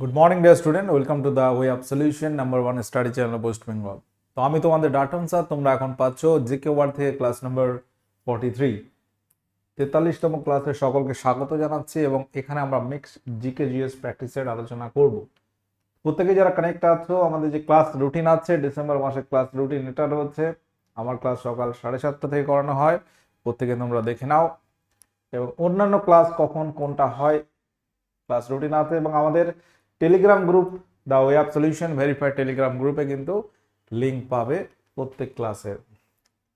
Good morning dear student welcome to the way of solution number one study channel West Bengal তো আমি তোমাদের ডাটন sir তোমরা এখন পাচ্ছ জিকে ওয়ার্ড থেকে ক্লাস নাম্বার ফর্টি থ্রি তেতাল্লিশতম ক্লাসে সকলকে স্বাগত জানাচ্ছি এবং এখানে আমরা মিক্স জিকে জিএস প্র্যাকটিসের আলোচনা করব। প্রত্যেকে যারা কানেক্ট আছো, আমাদের যে ক্লাস রুটিন আছে ডিসেম্বর মাসে ক্লাস রুটিন এটা রয়েছে আমার ক্লাস সকাল সাড়ে সাতটা থেকে করানো হয়। প্রত্যেকে তোমরা দেখে নাও। এবং অন্যান্য ক্লাস কখন কোনটা হয় ক্লাস রুটিন আছে এবং আমাদের Telegram group the way solution verified Telegram গ্রুপে কিন্তু লিঙ্ক পাবে প্রত্যেক ক্লাসের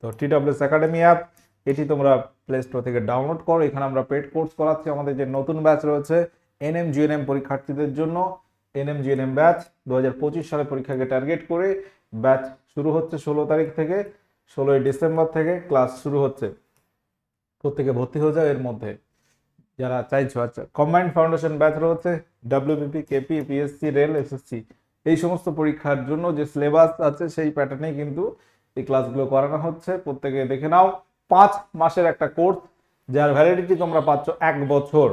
তো টি টিডব্লিউএস একাডেমি অ্যাপ এটি তোমরা প্লে স্টোর থেকে ডাউনলোড করো। এখানে আমরা পেড কোর্স করাচ্ছি। আমাদের যে নতুন ব্যাচ রয়েছে এনএম জিএনএম পরীক্ষার্থীদের জন্য এনএম জিএনএম ব্যাচ দু হাজার পঁচিশ সালে পরীক্ষাকে টার্গেট করে ব্যাচ শুরু হচ্ছে ষোলো তারিখ থেকে, ষোলোই ডিসেম্বর থেকে ক্লাস শুরু হচ্ছে। প্রত্যেকে ভর্তি হয়ে যাও এর মধ্যে। যারা চাইছো আচ্ছা কম্বাইন্ড ফাউন্ডেশন ব্যাচ রয়েছে WBP KP PSC rail SSC এই সমস্ত পরীক্ষার জন্য যে সিলেবাস আছে সেই প্যাটার্নেই কিন্তু এই ক্লাসগুলো করানো হচ্ছে। প্রত্যেকে দেখে নাও, পাঁচ মাসের একটা কোর্স যার ভ্যালিডিটি তোমরা পাচ্ছ এক বছর।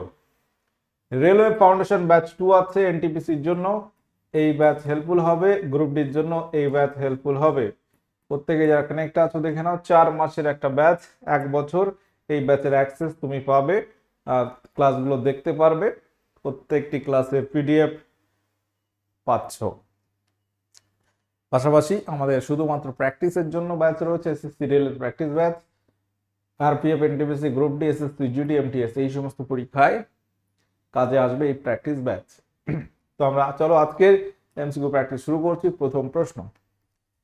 রেলওয়ে ফাউন্ডেশন ব্যাচ টু আছে এনটিপিসির জন্য। এই ব্যাচ হেল্পফুল হবে গ্রুপ ডির জন্য এই ব্যাচ হেল্পফুল হবে। প্রত্যেকে যারা কানেক্ট আছো, দেখে নাও, চার মাসের একটা ব্যাচ এক বছর, এই ব্যাচের অ্যাক্সেস তুমি পাবে। ক্লাসগুলো দেখতে পারবে। প্রত্যেকটি ক্লাসের পিডিএফ পাচ্ছ। পাশাপাশি আমাদের শুধুমাত্র প্র্যাকটিসের জন্য ব্যাচ রয়েছে এসএসসি রেলের practice batch RPF NTPC group D SSC GD MTS এই সমস্ত পরীক্ষায় কাজে আসবে এই প্র্যাকটিস ব্যাচ। তো আমরা, চলো আজকের এমসিকিউ প্র্যাকটিস শুরু করছি। প্রথম প্রশ্ন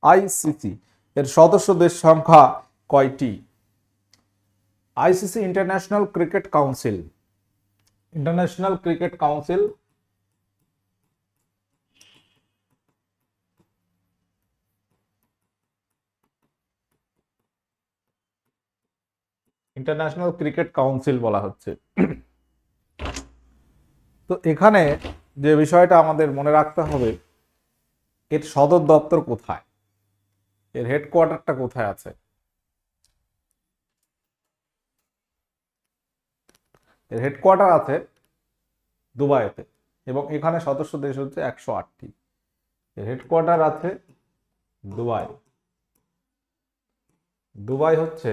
আইসিসি এর সদস্য দেশ সংখ্যা কয়টি? ICC international cricket council. International cricket council. International cricket council বলা হচ্ছে। তো এখানে যে বিষয়টা আমাদের মনে রাখতে হবে, এর সদর দপ্তর কোথায়? এর হেডকোয়ার্টারটা কোথায় আছে? এর হেডকোয়ার্টার আছে দুবাইতে এবং এখানে সদস্য দেশ হচ্ছে একশো আটটি। এর হেডকোয়ার্টার আছে দুবাই। দুবাই হচ্ছে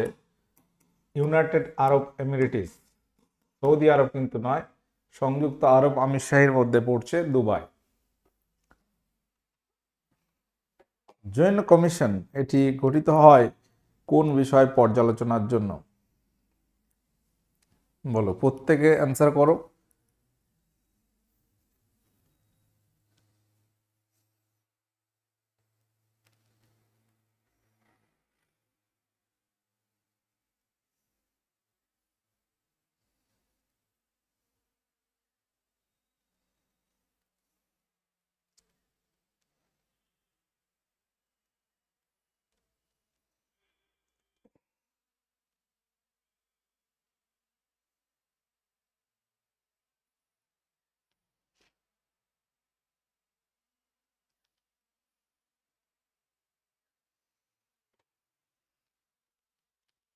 United Arab Emirates Saudi Arab কিন্তু নয়, সংযুক্ত আরব আমিরশাহীর মধ্যে পড়ছে দুবাই। জয়েন্ট কমিশন এটি গঠিত হয় কোন বিষয় পর্যালোচনার জন্য? বলো প্রত্যেকে অ্যান্সার করো।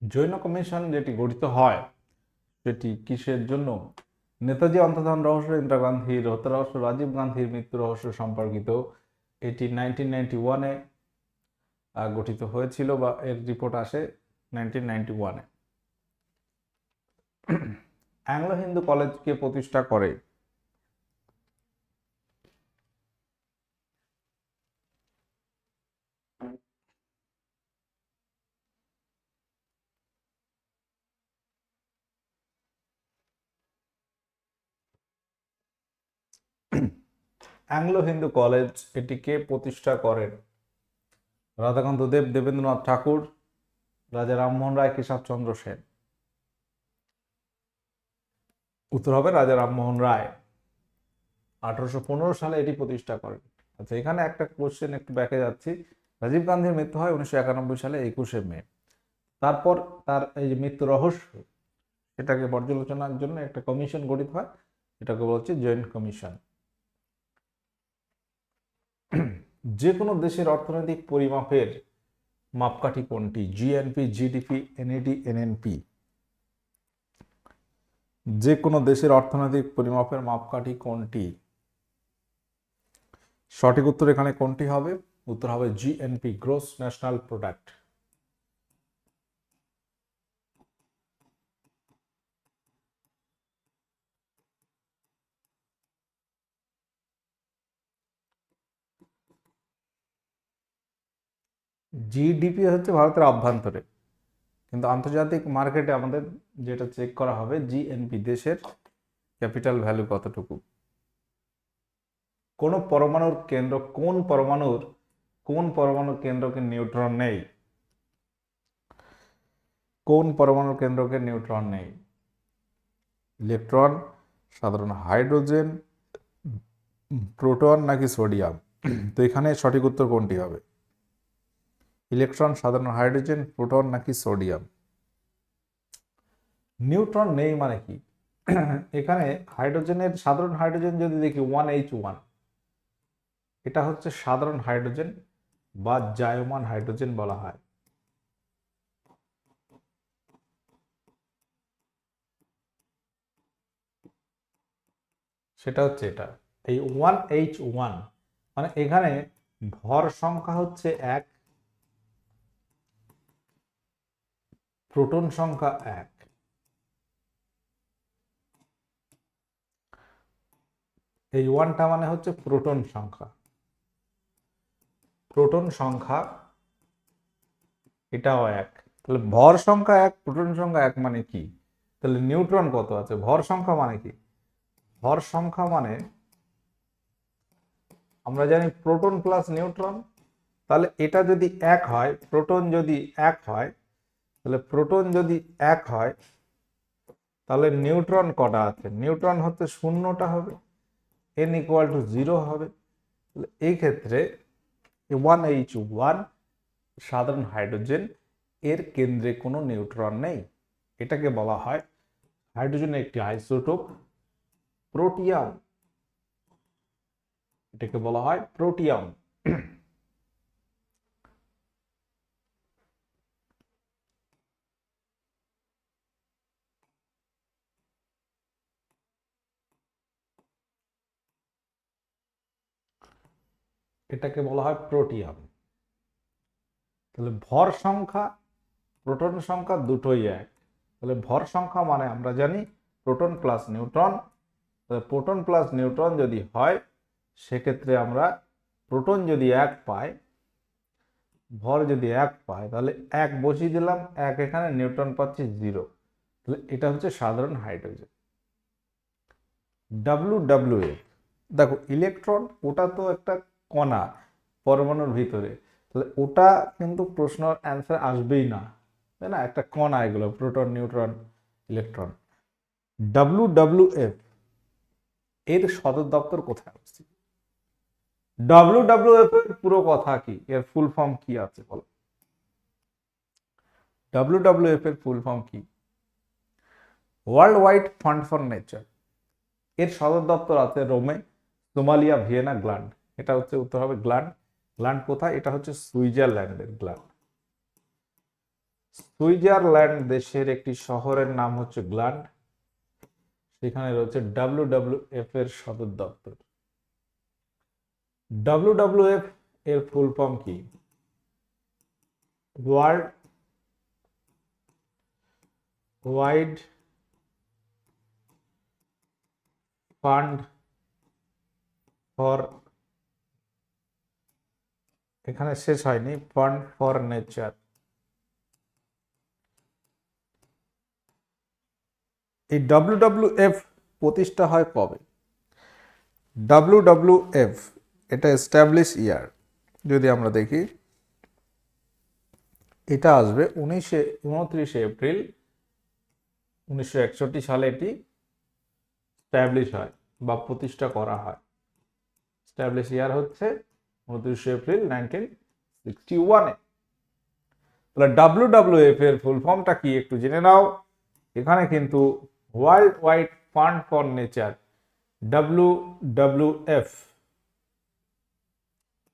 জৈন কমিশন যেটি গঠিত হয়, সেটি কিসের জন্য? নেতাজি অন্তর্ধান রহস্য, ইন্দিরা গান্ধীর হত্যা রহস্য, রাজীব গান্ধীর মৃত্যু রহস্য সম্পর্কিত, এটি নাইনটিন নাইনটি ওয়ানে গঠিত হয়েছিল বা এর রিপোর্ট আসে নাইনটিন নাইনটি ওয়ানে অ্যাংলো হিন্দু কলেজকে প্রতিষ্ঠা করে। অ্যাংলো হিন্দু কলেজ এটিকে প্রতিষ্ঠা করেন। রাধাকান্ত দেব, দেবেন্দ্রনাথ ঠাকুর, রাজা রামমোহন রায় কেশবচন্দ্র সেন। উত্তর হবে রাজা রামমোহন রায়। আঠারোশো পনেরো সালে এটি প্রতিষ্ঠা করেন। আচ্ছা এখানে একটা কোশ্চেন একটু ব্যাকে যাচ্ছি। রাজীব গান্ধীর মৃত্যু হয় উনিশশো একানব্বই সালে একুশে মে। তারপর তার এই যে মৃত্যু রহস্য এটাকে পর্যালোচনার জন্য একটা কমিশন গঠিত হয়। এটাকে বলছে জয়েন্ট কমিশন। যে কোনো দেশের অর্থনৈতিক পরিমাপের মাপকাঠি কোনটি? জিএনপি জিডিপি এনএডি এনএনপি যে কোনো দেশের অর্থনৈতিক পরিমাপের মাপকাঠি কোনটি? সঠিক উত্তর এখানে কোনটি হবে? উত্তর হবে GNP gross national product GDP হচ্ছে ভারতের অভ্যন্তরে কিন্তু আন্তর্জাতিক মার্কেটে আমাদের যেটা চেক করা হবে জিএনপি দেশের ক্যাপিটাল ভ্যালু কতটুকু? কোন পরমাণুর কেন্দ্র, কোন পরমাণুর কোন পরমাণুর কেন্দ্রকে নিউট্রন নেই? কোন পরমাণুর কেন্দ্রকে নিউট্রন নেই? ইলেকট্রন সাধারণ হাইড্রোজেন প্রোটন নাকি সোডিয়াম তো এখানে সঠিক উত্তর কোনটি হবে? ইলেকট্রন, সাধারণ হাইড্রোজেন, প্রোটন নাকি সোডিয়াম? নিউট্রন নেই মানে কি? এখানে হাইড্রোজেনের, সাধারণ হাইড্রোজেন যদি দেখি, ওয়ান এইচ ওয়ান, এটা হচ্ছে সাধারণ হাইড্রোজেন বা জায়মান হাইড্রোজেন বলা হয়। সেটা হচ্ছে এটা। এই ওয়ান এইচ ওয়ান মানে এখানে ভর সংখ্যা হচ্ছে এক প্রোটন সংখ্যা এক। এই ওয়ানটা মানে হচ্ছে প্রোটন সংখ্যা। প্রোটন সংখ্যা, এটাও এক। তাহলে ভর সংখ্যা এক, প্রোটন সংখ্যা এক মানে কি? তাহলে নিউট্রন কত আছে? ভর সংখ্যা মানে কি? ভর সংখ্যা মানে আমরা জানি প্রোটন প্লাস নিউট্রন, তাহলে এটা যদি এক হয়, প্রোটন যদি এক হয় তাহলে প্রোটন যদি এক হয়, তাহলে নিউট্রন কটা আছে? নিউট্রন হচ্ছে শূন্যটা হবে এন ইকুয়াল টু জিরো হবে। তাহলে এই ক্ষেত্রে ওয়ান এইচ ওয়ান সাধারণ হাইড্রোজেন, এর কেন্দ্রে কোনো নিউট্রন নেই। এটাকে বলা হয় হাইড্রোজেনের একটি আইসোটোপ, প্রোটিয়াম। এটাকে বলা হয় প্রোটিয়াম। এটাকে বলা হয় প্রোটিয়াম তাহলে ভর সংখ্যা প্রোটন সংখ্যা দুটোই এক। তাহলে ভর সংখ্যা মানে আমরা জানি প্রোটন প্লাস নিউট্রন তাহলে প্রোটন প্লাস নিউট্রন যদি হয়, সেক্ষেত্রে আমরা প্রোটন যদি এক পাই, ভর যদি এক পাই, তাহলে এক বসিয়ে দিলাম, এক এখানে নিউট্রন পাচ্ছি জিরো তাহলে এটা হচ্ছে সাধারণ হাইড্রোজেন ডাব্লু ডাব্লু এফ দেখো ইলেকট্রন ওটা তো একটা কণা পরমাণুর ভিতরে। তাহলে ওটা কিন্তু প্রশ্ন অ্যান্সার আসবেই না। তাই না? একটা কণা এগুলো, proton, neutron, electron. W W F এর সদর দপ্তর কোথায় অবস্থিত? ডাব্লু ডাব্লু এফ এর পুরো কথা কি? এর ফুল ফর্ম কি আছে বলো? ডাব্লু ডাব্লু এফ এর ফুল ফর্ম কি? World wide fund for nature এর সদর দপ্তর আছে রোমে সোমালিয়া ভিয়েনা গ্ল্যান্ড এটা হচ্ছে উত্তর হবে গ্ল্যান্ড। গ্ল্যান্ড কোথায়? এটা হচ্ছে সুইজারল্যান্ডের গ্ল্যান্ড। সুইজারল্যান্ড দেশের একটি শহরের নাম হচ্ছে গ্ল্যান্ড। সেখানে রয়েছে ডাব্লিউ এফ এর সদর দপ্তর। ডাব্লিউ ডাব্লিউ এফ এর ফুল ফর্ম কি? ওয়ার্ল্ড ওয়াইড ফান্ড ফর এখানে শেষ হয়নি ফান্ড ফর নেচার এই ডাব্লিউ এফ প্রতিষ্ঠা হয় কবে? ডাব্লিউডাব্লিউএফ এটা এস্টাবলিশ ইয়ার যদি আমরা দেখি, এটা আসবে উনিশে, উনত্রিশে এপ্রিল উনিশশো একষট্টি সালে এটি স্ট্যাবলিশ হয় বা প্রতিষ্ঠা করা হয়। স্ট্যাবলিশ ইয়ার হচ্ছে উনত্রিশে এপ্রিল নাইনটিন সিক্সটি ওয়ানে তাহলে ডাব্লিউডাব্লিউএফ এর ফুল ফর্মটা কি একটু জেনে নাও। এখানে কিন্তু world wide fund for nature W W F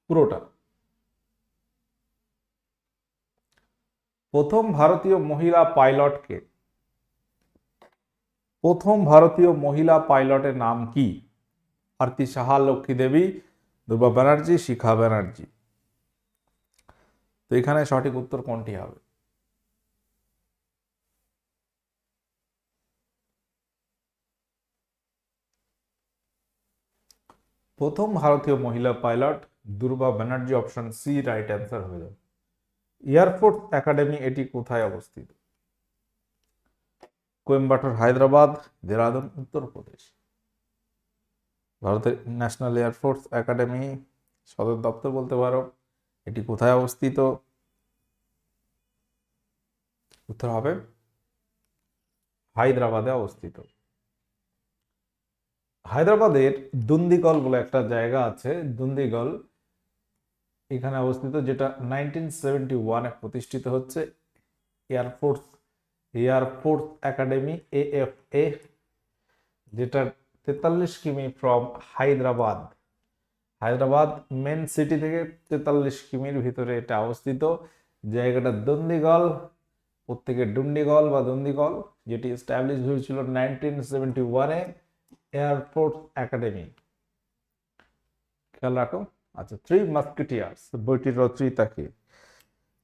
পুরোটা। প্রথম ভারতীয় মহিলা পাইলটকে প্রথম ভারতীয় মহিলা পাইলটের নাম কি? আরতি সাহা, লক্ষ্মী দেবী দুর্বা ব্যানার্জি, শিখা ব্যানার্জি। তো এখানে সঠিক উত্তর কোনটি হবে? প্রথম ভারতীয় মহিলা pilot, Durba Banerjee option C right answer হয়ে যাবে। এয়ারফোর্স একাডেমি এটি কোথায় অবস্থিত? কোয়েম্বাটোর হায়দ্রাবাদ, দেরাদুন, উত্তরপ্রদেশ। ভারতের ন্যাশনাল এয়ারফোর্স একাডেমি সদর দপ্তর বলতে পারো, এটি কোথায় অবস্থিত? উত্তর হবে হায়দ্রাবাদে অবস্থিত। হায়দ্রাবাদের দুন্দিগল বলে একটা জায়গা আছে, দুন্দিগল। এখানে অবস্থিত, যেটা নাইনটিন সেভেন্টি ওয়ানে প্রতিষ্ঠিত হচ্ছে এয়ারফোর্স এয়ারফোর্স একাডেমি এএফএ যেটা তেতাল্লিশ কিমি from Hyderabad. Hyderabad main city থেকে তেতাল্লিশ কিমির ভিতরে এটা অবস্থিত। জায়গাটা দন্দিগল, প্রত্যেকে ডুন্ডিগল বা দন্দিগল, যেটি এস্টাবলিশ হয়েছিল নাইনটিন সেভেন্টি ওয়ানে এয়ারফোর্স একাডেমি খেয়াল রাখো। আচ্ছা থ্রি মাস্কেটিয়ার্স বইটির রচয়িতাকে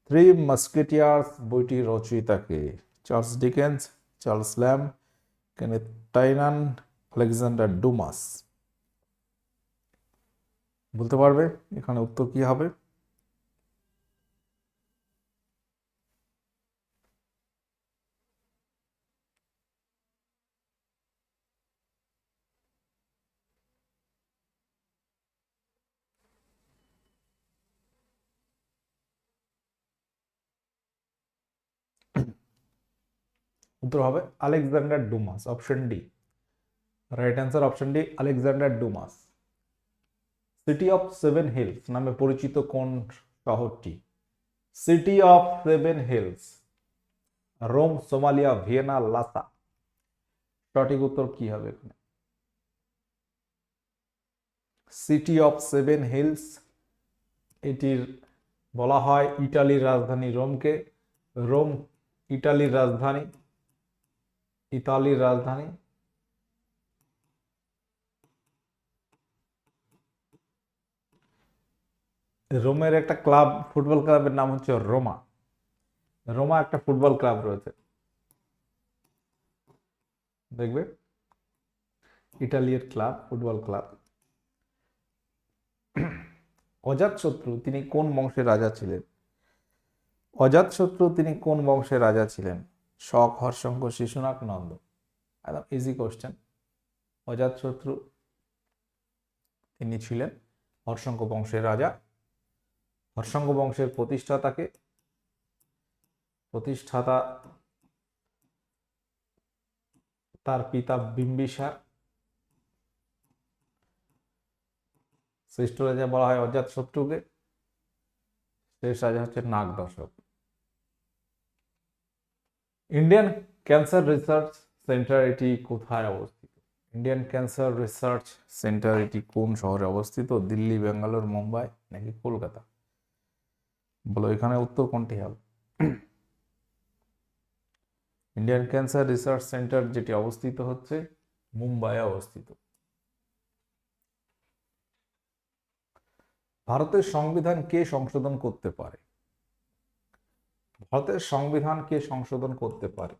থ্রি মাস্কেটিয়ার্স বইটির রচয়িতাকে Charles Dickens, Charles Lamb, Kenneth Tynan Alexander Dumas. বলতে পারবে এখানে উত্তর কি হবে? উত্তর হবে Alexander Dumas option D. Right answer option D Alexander Dumas city of seven hills নামে পরিচিত কোন শহরটি? City of seven hills Rome Somalia Vienna Lhasa সঠিক উত্তর কি হবে এখানে? সিটি অফ সেভেন হিলস এটির বলা হয় ইটালির রাজধানী রোমকে। রোম, ইটালির রাজধানী, ইতালির রাজধানী। রোমের একটা ক্লাব, ফুটবল ক্লাবের নাম হচ্ছে রোমা। রোমা একটা ফুটবল ক্লাব রয়েছে। দেখবে? ইটালির ক্লাব, ফুটবল ক্লাব। অজাতশত্রু তিনি কোন বংশের রাজা ছিলেন? অজাতশত্রু তিনি কোন বংশের রাজা ছিলেন? শক, হর্ষঙ্ক শিশুনাথ নন্দ। একদম ইজি কোশ্চেন অজাতশত্রু তিনি ছিলেন হর্ষঙ্ক বংশের রাজা। হর্ষঙ্ক বংশের প্রতিষ্ঠাতাকে প্রতিষ্ঠাতা তার পিতা বিম্বিসার। শ্রেষ্ঠ রাজা বলা হয় অজাত শত্রুকে। শেষ রাজা হচ্ছে নাগ দশক ইন্ডিয়ান ক্যান্সার রিসার্চ সেন্টার এটি কোথায় অবস্থিত? ইন্ডিয়ান ক্যান্সার রিসার্চ সেন্টার এটি কোন শহরে অবস্থিত? দিল্লি বেঙ্গালোর মুম্বাই নাকি কলকাতা? বলো, এখানে উত্তর কোনটি হবে? ইন্ডিয়ান ক্যান্সার রিসার্চ সেন্টার যেটি অবস্থিত হচ্ছে, মুম্বাইয়ে অবস্থিত। ভারতের সংবিধান কে সংশোধন করতে পারে? ভারতের সংবিধান কে সংশোধন করতে পারে?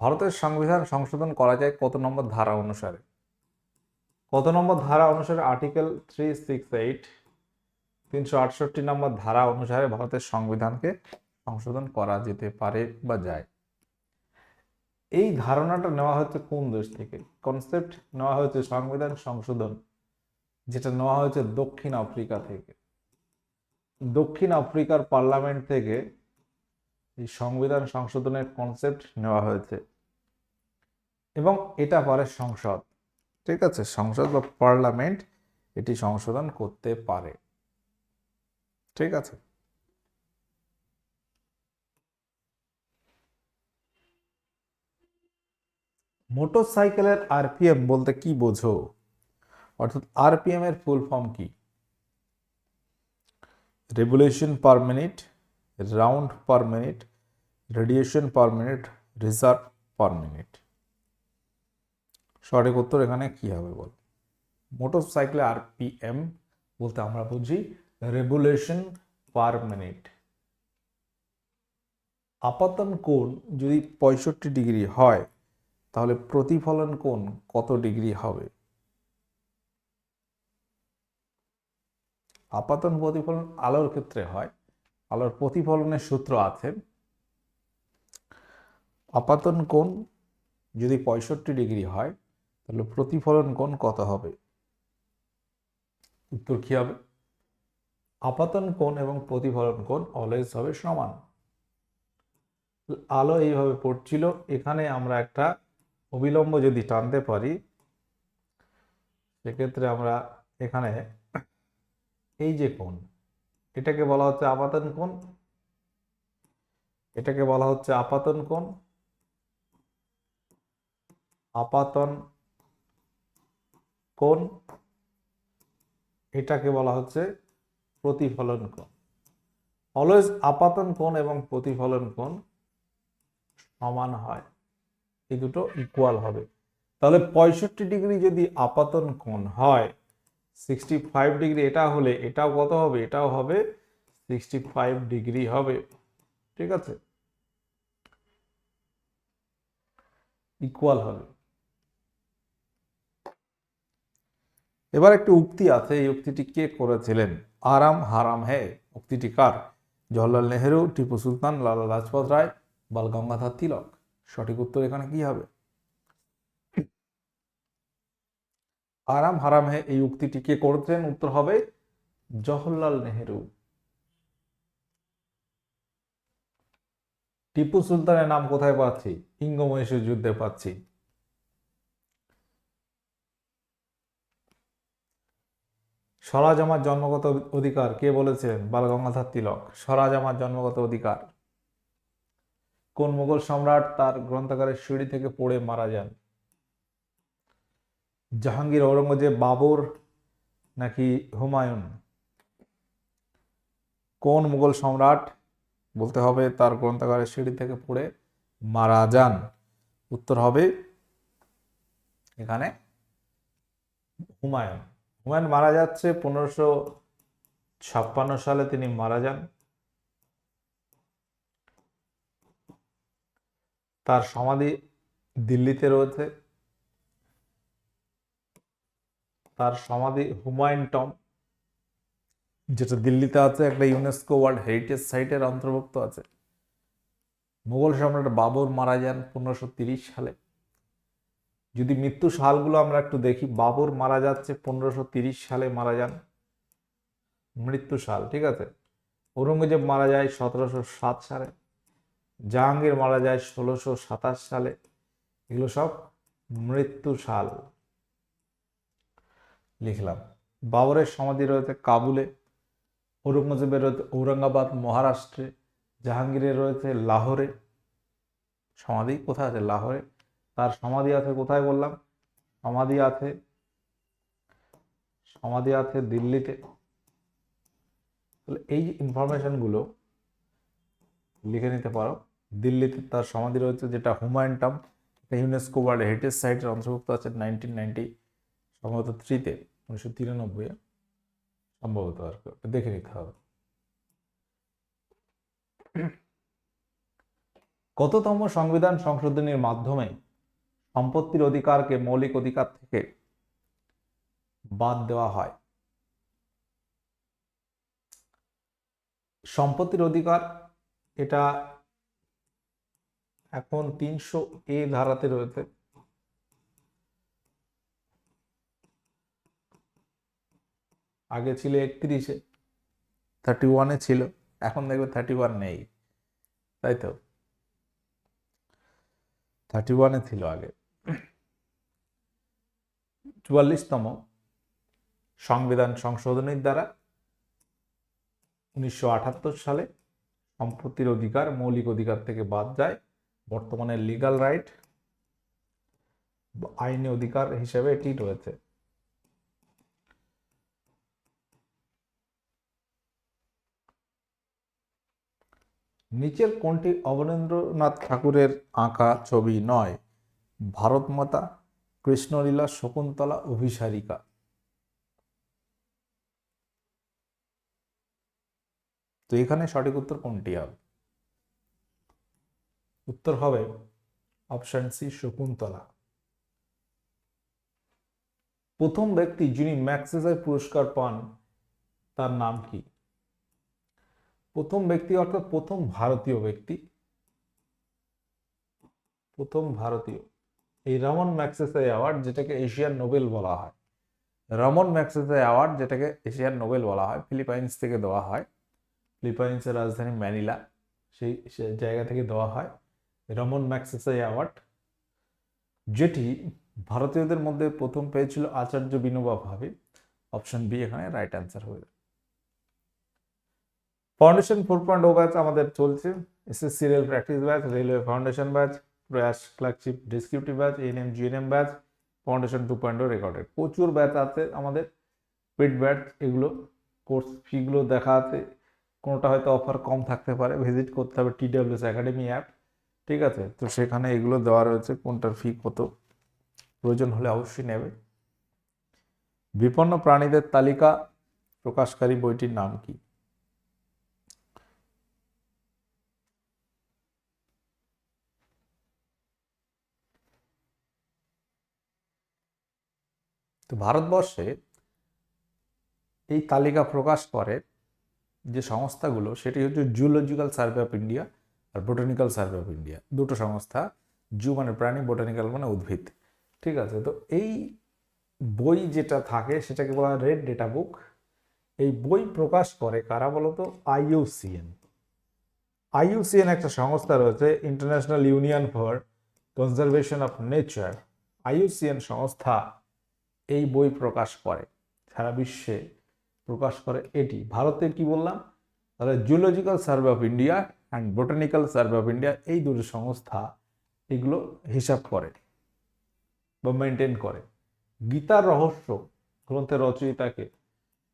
ভারতের সংবিধান সংশোধন করা যায় কত নম্বর ধারা অনুসারে? কত নম্বর ধারা অনুসারে আর্টিকেল থ্রি সিক্স এইট তিনশো আটষট্টি নম্বর ধারা অনুসারে ভারতের সংবিধানকে সংশোধন করা যেতে পারে বা যায়। এই ধারণাটা নেওয়া হচ্ছে কোন দেশ থেকে? কনসেপ্ট নেওয়া হয়েছে সংবিধান সংশোধন, যেটা নেওয়া হয়েছে দক্ষিণ আফ্রিকা থেকে। দক্ষিণ আফ্রিকার পার্লামেন্ট থেকে এই সংবিধান সংশোধনের কনসেপ্ট নেওয়া হয়েছে। এবং এটা পারে সংসদ, ঠিক আছে? সংসদ বা পার্লামেন্ট এটি সংশোধন করতে পারে। ঠিক আছে। মোটরসাইকেলের আরপিএম বলতে কি বোঝো? অর্থাৎ আরপিএম এর ফুল ফর্ম কি? Regulation per minute round per minute radiation per minute reserve per minute সঠিক উত্তর এখানে কি হবে বল? মোটরসাইকেলে আরপিএম বলতে আমরা বুঝি রেভুলেশন পার মিনিট আপাতন কোণ যদি পঁয়ষট্টি ডিগ্রি হয়, তাহলে প্রতিফলন কোণ কত ডিগ্রি হবে? আপাতন প্রতিফলন আলোর ক্ষেত্রে হয়। আলোর প্রতিফলনের সূত্র আছে। আপাতন কোণ যদি পঁয়ষট্টি ডিগ্রি হয়, তাহলে প্রতিফলন কোণ কত হবে? উত্তর কি হবে? আপাতন কোণ এবং প্রতিফলন কোণ অলওয়েজ হবে সমান। আলো এইভাবে পড়ছিল, এখানে আমরা একটা অবিলম্ব যদি টানতে পারি, সেক্ষেত্রে আমরা এখানে এই যে কোণ, এটাকে বলা হচ্ছে আপাতন কোণ, এটাকে বলা হচ্ছে আপাতন কোণ আপাতন কোণ, এটাকে বলা হচ্ছে প্রতিফলন কোণ। অলওয়েজ আপাতন কোণ এবং প্রতিফলন কোণ সমান হয়। এই দুটো ইকুয়াল হবে। তাহলে পঁয়ষট্টি ডিগ্রি যদি আপাতন কোণ হয় সিক্সটি ফাইভ ডিগ্রি, এটা হলে এটাও কত হবে? এটাও হবে সিক্সটি ফাইভ ডিগ্রি হবে। ঠিক আছে? ইকুয়াল হবে। এবার একটি উক্তি আছে, এই উক্তিটি কে করেছিলেন? আরাম হারাম হে। উক্তিটি কার? জওয়াহরলাল নেহেরু, টিপু সুলতান, লালা লাজপত রায় বাল গঙ্গাধর তিলক। সঠিক উত্তর এখানে কি হবে? আরাম হারাম হে, এই উক্তিটি কে করতেন? উত্তর হবে জওহরলাল নেহেরু। টিপু সুলতানের নাম কোথায় পাচ্ছি? ইঙ্গমহিষের যুদ্ধে পাচ্ছি। স্বরাজ আমার জন্মগত অধিকার, কে বলেছেন? বালগঙ্গাধর তিলক। স্বরাজ আমার জন্মগত অধিকার। কোন মুঘল সম্রাট তার গ্রন্থাগারের সিঁড়ি থেকে পড়ে মারা যান? জাহাঙ্গীর ঔরঙ্গজেব বাবর নাকি হুমায়ুন? কোন মুঘল সম্রাট, বলতে হবে তার গ্রন্থাগারের সিঁড়ি থেকে পড়ে মারা যান? উত্তর হবে এখানে হুমায়ুন। হুমায়ুন মারা যাচ্ছে পনেরোশো ছাপ্পান্ন সালে তিনি মারা যান। তার সমাধি দিল্লিতে রয়েছে। তার সমাধি হুমায়ুন টম, যেটা দিল্লিতে আছে, একটা ইউনেস্কো ওয়ার্ল্ড হেরিটেজ সাইটের অন্তর্ভুক্ত আছে। মুঘল সম্রাট বাবর মারা যান পনেরোশো সালে। যদি মৃত্যু সালগুলো আমরা একটু দেখি, বাবর মারা যাচ্ছে পনেরোশো সালে মারা যান। মৃত্যু সাল, ঠিক আছে? ঔরঙ্গজেব মারা যায় সতেরোশো সাত সালে, জাহাঙ্গীর মারা যায় ষোলোশো সাতাশ সালে, এগুলো সব মৃত্যু সাল। লিখলাম, বাবরের সমাধি রয়েছে কাবুলে ঔরঙ্গজেবের রয়েছে ঔরঙ্গাবাদ, মহারাষ্ট্রে জাহাঙ্গীরের রয়েছে লাহোরে। সমাধি কোথায় আছে? লাহোরে। তার সমাধি আছে কোথায় বললাম? সমাধি আছে সমাধি আছে দিল্লিতে। তাহলে এই ইনফরমেশনগুলো লিখে নিতে পারো। দিল্লিতে তার সমাধি রয়েছে যেটা Humayun tomb UNESCO world heritage সাইটের অন্তর্ভুক্ত আছে নাইনটিন নাইনটি সম্ভবত থ্রিতে, উনিশশো তিরানব্বই সম্ভবত আর কি দেখে নিতে হবে। কততম সংবিধান সংশোধনীর মাধ্যমে সম্পত্তির অধিকারকে, মৌলিক অধিকার থেকে বাদ দেওয়া হয়। সম্পত্তির অধিকার, এটা এখন তিনশো এ ধারাতে রয়েছে। আগে ছিল একত্রিশে থার্টি ওয়ানে ছিল, এখন দেখবে থার্টি ওয়ান নেই, তাই তো? থার্টি ওয়ানে ছিল আগে। চুয়াল্লিশতম সংবিধান সংশোধনের দ্বারা উনিশশো আটাত্তর সালে সম্পত্তির অধিকার, মৌলিক অধিকার থেকে বাদ যায়। বর্তমানে লিগাল রাইট আইনি অধিকার হিসেবে এটি রয়েছে। নিচের কোনটি অবনীন্দ্রনাথ ঠাকুরের আঁকা ছবি নয়? ভারত মাতা কৃষ্ণলীলা শকুন্তলা অভিসারিকা। তো এখানে সঠিক উত্তর কোনটি হবে? উত্তর হবে অপশন সি শকুন্তলা। প্রথম ব্যক্তি যিনি ম্যাক্সেসাই পুরস্কার পান, তার নাম কি? প্রথম ব্যক্তি অর্থাৎ প্রথম ভারতীয় ব্যক্তি। প্রথম ভারতীয়। এই রমন ম্যাক্সেসাই অ্যাওয়ার্ড যেটাকে এশিয়ান নোবেল বলা হয়। রমন ম্যাক্সেসাই অ্যাওয়ার্ড যেটাকে এশিয়ান নোবেল বলা হয়, ফিলিপাইন্স থেকে দেওয়া হয়। ফিলিপাইন্সের রাজধানী ম্যানিলা, সেই জায়গা থেকে দেওয়া হয় রমন ম্যাক্সেসাই অ্যাওয়ার্ড। যেটি ভারতীয়দের মধ্যে প্রথম পেয়েছিল আচার্য বিনোবা ভাবে অপশন বি এখানে রাইট অ্যান্সার হয়ে যাবে। ফাউন্ডেশন ফোর পয়েন্ট ও ব্যাচ আমাদের চলছে। SS serial practice batch, railway foundation batch Prayas clerkship descriptive batch NM GNM batch foundation two point recorded প্রচুর ব্যাচ আছে আমাদের পেড ব্যাচ এগুলো কোর্স ফিগুলো দেখা আছে। কোনোটা হয়তো অফার কম থাকতে পারে ভিজিট করতে হবে টি টিডাব্লিউএস একাডেমি অ্যাপ ঠিক আছে? তো সেখানে এগুলো দেওয়া রয়েছে, কোনটার ফি কত, প্রয়োজন হলে অবশ্যই নেবে। বিপন্ন প্রাণীদের তালিকা, প্রকাশকারী বইটির নাম কি? তো ভারতবর্ষে এই তালিকা প্রকাশ করে যে সংস্থাগুলো, সেটি হচ্ছে জুলজিক্যাল সার্ভে অফ ইন্ডিয়া আর বোটানিক্যাল সার্ভে অফ ইন্ডিয়া দুটো সংস্থা, জু মানে প্রাণী বোটানিক্যাল মানে উদ্ভিদ। ঠিক আছে? তো এই বই যেটা থাকে, সেটাকে বলা হয় রেড ডেটা বুক এই বই প্রকাশ করে কারা বলতো? আইইউসিএন আইইউসিএন একটা সংস্থা রয়েছে international union for conservation of nature IUCN সংস্থা এই বই প্রকাশ করে, সারা বিশ্বে প্রকাশ করে এটি। ভারতের কি বললাম? তাহলে zoological survey of India and botanical survey of India এই দুটো সংস্থা এগুলো হিসাব করে বা মেনটেন করে। গীতার রহস্য গ্রন্থের রচয়িতাকে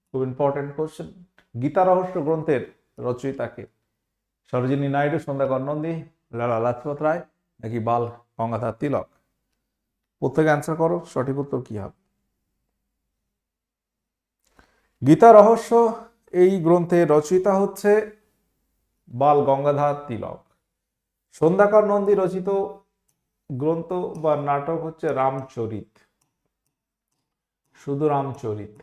খুব ইম্পর্টেন্ট কোশ্চেন গীতা রহস্য গ্রন্থের রচয়িতাকে সরোজিনী নাইডু সন্ধ্যাকর নন্দী লালা লাজপত রায় নাকি বাল গঙ্গাধর তিলক? প্রত্যেকে অ্যান্সার করো, সঠিক উত্তর কি হবে? গীতা রহস্য, এই গ্রন্থের রচয়িতা হচ্ছে বাল গঙ্গাধর তিলক। সন্ধ্যাকর নন্দী রচিত গ্রন্থ বা নাটক হচ্ছে রামচরিত। শুধু রামচরিত।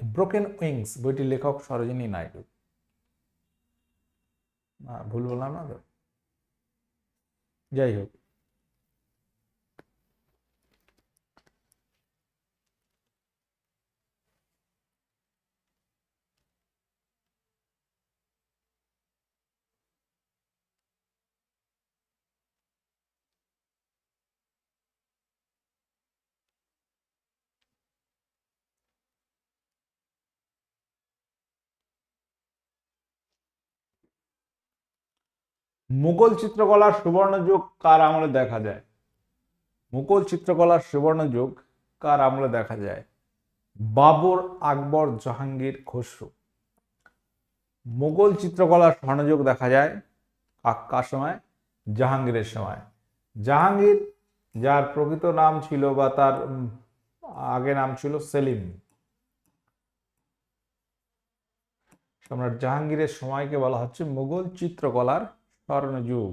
ব্রোকেন উইংস, বইটির লেখক সরোজিনী নাইডু। ভুল বললাম না যাই হোক। মুঘল চিত্রকলার সুবর্ণযুগ কার আমলে দেখা যায়? মুঘল চিত্রকলার সুবর্ণযুগ কার আমলে দেখা যায়? বাবর আকবর জাহাঙ্গীর খসরু। মুঘল চিত্রকলার স্বর্ণযুগ দেখা যায় কার সময়? জাহাঙ্গীরের সময়। জাহাঙ্গীর, যার প্রকৃত নাম ছিল বা তার আগে নাম ছিল সেলিম। সম্রাট জাহাঙ্গীরের সময়কে বলা হচ্ছে মুঘল চিত্রকলার স্বর্ণযুগ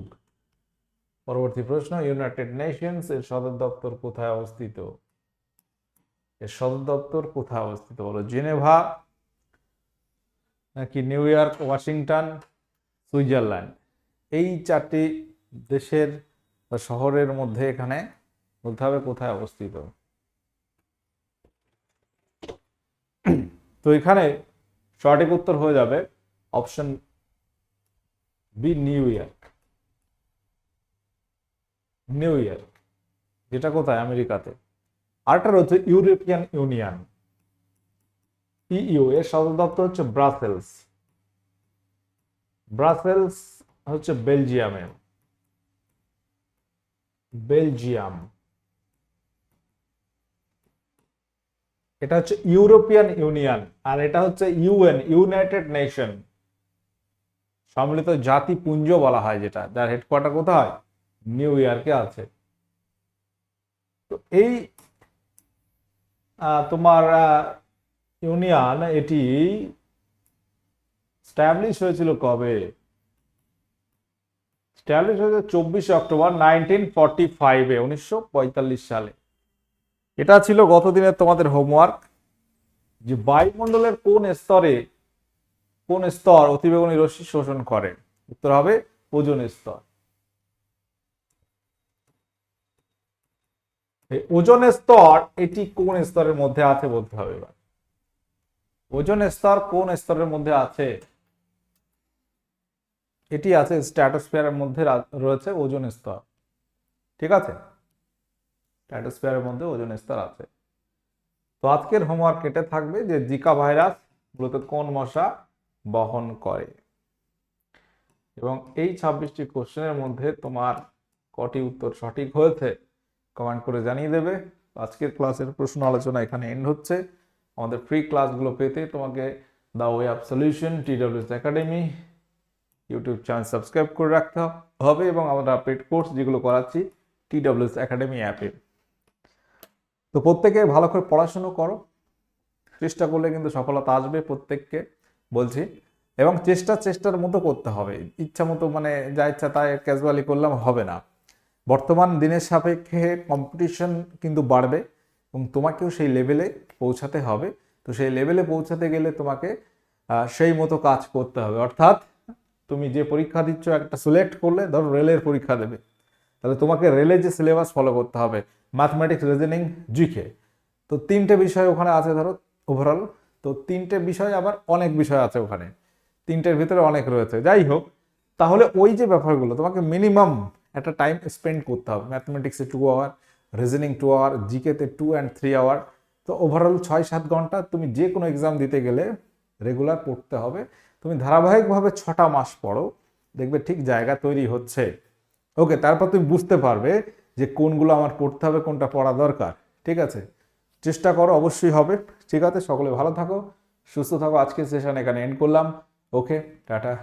পরবর্তী প্রশ্ন ইউনাইটেড নেশনস এর সদর দপ্তর কোথায় অবস্থিত? এর সদর দপ্তর কোথায় অবস্থিত? বলো, জেনেভা নাকি নিউ ইয়র্ক, ওয়াশিংটন, সুইজারল্যান্ড? এই চারটি দেশের বা শহরের মধ্যে এখানে বলতে হবে কোথায় অবস্থিত। তো এখানে সঠিক উত্তর হয়ে যাবে option B New York New York যেটা কোথায়? আমেরিকাতে। আরেকটা রয়েছে ইউরোপিয়ান ইউনিয়ন ইইউ এর সদর দপ্তর হচ্ছে ব্রাসেলস ব্রাসেলস হচ্ছে বেলজিয়ামে বেলজিয়াম এটা হচ্ছে ইউরোপিয়ান ইউনিয়ন আর এটা হচ্ছে ইউএন ইউনাইটেড নেশন সম্মিলিত জাতিপুঞ্জ বলা হয় যেটা, যার হেডকোয়ার্টার কোথায়? নিউ ইয়র্কে আছে। তো এই তোমার ইউনিয়ন এটি স্ট্যাবলিশ হয়েছিল কবে? স্ট্যাবলিশ হয়েছে চব্বিশে অক্টোবর নাইনটিন ফর্টি ফাইভে উনিশশো পঁয়তাল্লিশ সালে। এটা ছিল গতদিনের তোমাদের হোমওয়ার্ক যে বায়ুমণ্ডলের কোন স্তরে কোন স্তর অতিবেগুনি রশ্মি শোষণ করে? উত্তর হবে ওজোন স্তর। ওজোন স্তর এটি কোন স্তরের মধ্যে আছে বলতে হবে এবার। ওজোন স্তর কোন স্তরের মধ্যে আছে? এটি আছে স্ট্র্যাটোস্ফিয়ারের মধ্যে রয়েছে ওজোন স্তর। ঠিক আছে? স্ট্র্যাটোস্ফিয়ারের মধ্যে ওজোন স্তর আছে। তো আজকের হোমওয়ার্ক এটা থাকবে যে জিকা ভাইরাস মূলত কোন মশা বহন করে। এবং এই ছাব্বিশটি কোশ্চেনের মধ্যে তোমার কটি উত্তর সঠিক হয়েছে কমেন্ট করে জানিয়ে দেবে। আজকের ক্লাসের প্রশ্ন আলোচনা এখানে এন্ড হচ্ছে। আমাদের ফ্রি ক্লাসগুলো পেতে তোমাকে the way of solution TWS academy YouTube channel subscribe করে রাখতে হবে এবং আমরা পেড কোর্স যেগুলো করাচ্ছি টিডব্লিউএস একাডেমি অ্যাপে তো প্রত্যেকে ভালো করে পড়াশুনো করো। চেষ্টা করলে কিন্তু সফলতা আসবে প্রত্যেককে। বলছি। এবং চেষ্টা, চেষ্টার মতো করতে হবে। ইচ্ছা মতো মানে যা ইচ্ছা তাই ক্যাজুয়ালি করলাম, হবে না। বর্তমান দিনের সাপেক্ষে কম্পিটিশন কিন্তু বাড়বে এবং তোমাকেও সেই লেভেলে পৌঁছাতে হবে। তো সেই লেভেলে পৌঁছাতে গেলে তোমাকে সেই মতো কাজ করতে হবে। অর্থাৎ তুমি যে পরীক্ষা দিচ্ছ, একটা সিলেক্ট করলে ধরো রেলের পরীক্ষা দেবে। তাহলে তোমাকে রেলের যে সিলেবাস ফলো করতে হবে ম্যাথমেটিক্স রিজনিং জিকে তো তিনটে বিষয় ওখানে আছে ধরো। ওভারঅল তো তিনটে বিষয় আবার অনেক বিষয় আছে ওখানে। তিনটের ভিতরে অনেক রয়েছে। যাই হোক, তাহলে ওই যে ব্যাপারগুলো, তোমাকে মিনিমাম একটা টাইম স্পেন্ড করতে হবে। ম্যাথমেটিক্সে two hour reasoning two hour জিকেতে two and three hour তো ওভারঅল ছয় সাত ঘণ্টা তুমি যে কোনো এক্সাম দিতে গেলে রেগুলার পড়তে হবে। তুমি ধারাবাহিকভাবে ছটা মাস পড়ো। দেখবে ঠিক জায়গা তৈরি হচ্ছে। ওকে তারপর তুমি বুঝতে পারবে যে কোনগুলো আমার পড়তে হবে, কোনটা পড়া দরকার। ঠিক আছে? চেষ্টা করো, অবশ্যই হবে। ঠিক আছে, সকলে ভালো থাকো, সুস্থ থাকো। আজকের সেশন এখানে এন্ড করলাম। Okay tata.